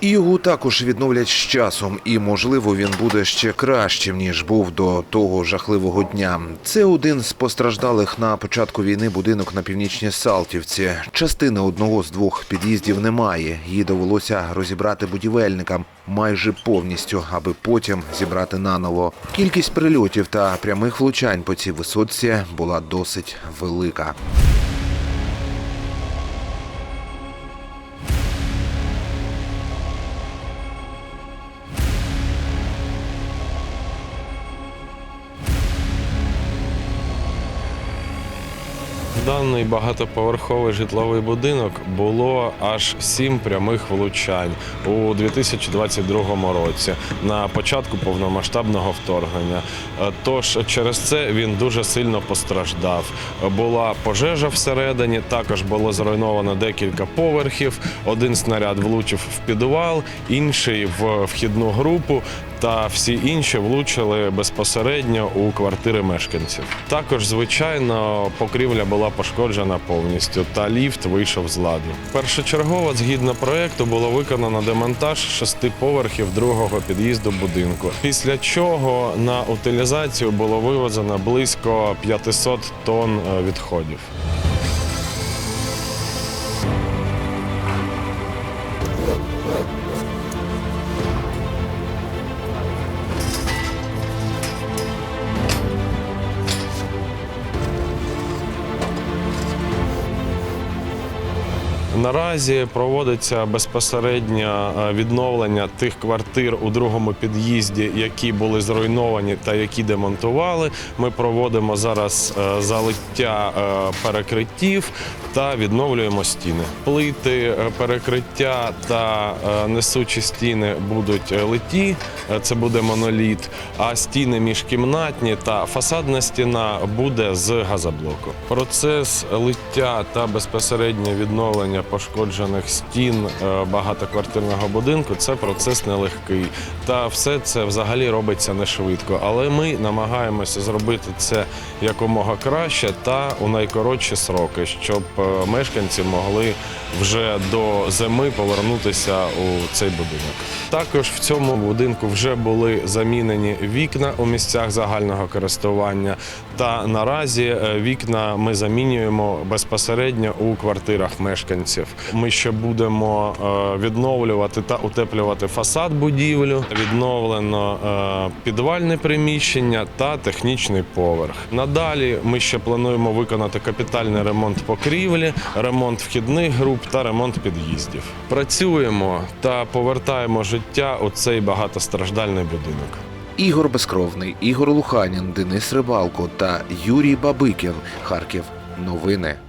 Його також відновлять з часом, і можливо він буде ще кращим ніж був до того жахливого дня. Це один з постраждалих на початку війни будинок на північній Салтівці. Частини одного з двох під'їздів немає. Її довелося розібрати будівельникам майже повністю, аби потім зібрати наново. Кількість прильотів та прямих влучань по цій висотці була досить велика. Даний багатоповерховий житловий будинок було аж сім прямих влучань у 2022 році на початку повномасштабного вторгнення. Е, Тож через це він дуже сильно постраждав. Була пожежа всередині, також було зруйновано декілька поверхів. Один снаряд влучив в підвал, інший в вхідну групу. Та всі інші влучили безпосередньо у квартири мешканців. Також, звичайно, покрівля була пошкоджена повністю, та ліфт вийшов з ладу. Першочергово, згідно проекту, було виконано демонтаж шести поверхів другого під'їзду будинку. Після чого на утилізацію було вивезено близько 500 тонн е, відходів. Наразі проводиться безпосередньо е, відновлення тих квартир у другому під'їзді, які були зруйновані та які демонтували. Ми проводимо зараз е, залиття е, перекриттів та відновлюємо стіни. Плити перекриття та несучі стіни будуть литі, це буде моноліт. А стіни міжкімнатні та фасадна стіна буде з газоблоку. Процес лиття та безпосереднє відновлення пошкоджених стін е, багатоквартирного будинку це процес нелегкий. Та все це взагалі робиться не швидко. Але ми намагаємося зробити це якомога краще та у найкоротші сроки, щоб е, мешканці могли вже до зими повернутися у цей будинок. Також в цьому будинку вже були замінені вікна у місцях загального користування. Та наразі е, вікна ми замінюємо безпосередньо у квартирах мешканців. Ми ще будемо е, відновлювати та утеплювати фасад будівлю. Відновлено е, підвальне приміщення та технічний поверх. Надалі ми ще плануємо виконати капітальний ремонт покрівлі, ремонт вхідних груп та ремонт під'їздів. Працюємо та повертаємо життя у цей багатостраждальний будинок. Ігор Безкровний, Ігор Луханін, Денис Рибалко та Юрій Бабикін. Харків. Новини.